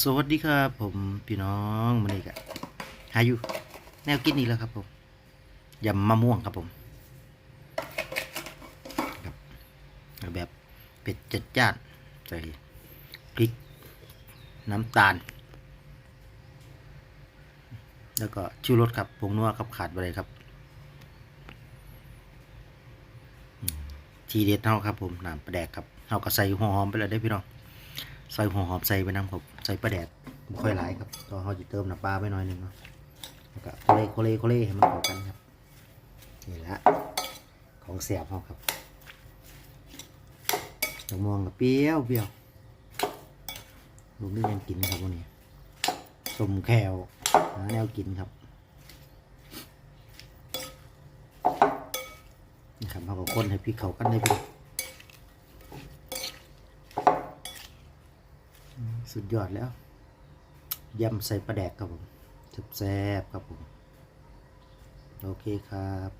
สวัสดีครับผมพี่น้องมันนี่กะหาอยู่ แนวกินนี่แล้วครับผมยำมะม่วงครับผมครับแบบเป็ดจัดจ้านใส่พริก น้ำตาล แล้วก็ชูรสครับผงนัวครับขาดไปเลยครับ ทีเด็ดเท่าครับผมน้ำปลาแดกครับเท่าก็ใส่หัวหอมไปเลยได้พี่น้อง ใส่หัวหอมใส่ไปน้ำครับใส่ปลาแดดไม่ค่อยหลายครับก็เขาจะเติมน้ำปลาไปหน่อยหนึ่งเนาะแล้วก็โคเลโคเลโคเลให้มันเข้ากันครับนี่แหละของเสียบเขาครับมะม่วงกับเปรี้ยวเปรี้ยวลูกนี่ยังกินครับวันนี้สมแควหาแนวกินครับนี่ครับเขาก็คนให้พริกเขากันได้พี่ สุดยอดแล้วยำใส่ปลาแดกครับผมแซ่บๆครับผม โอเคครับ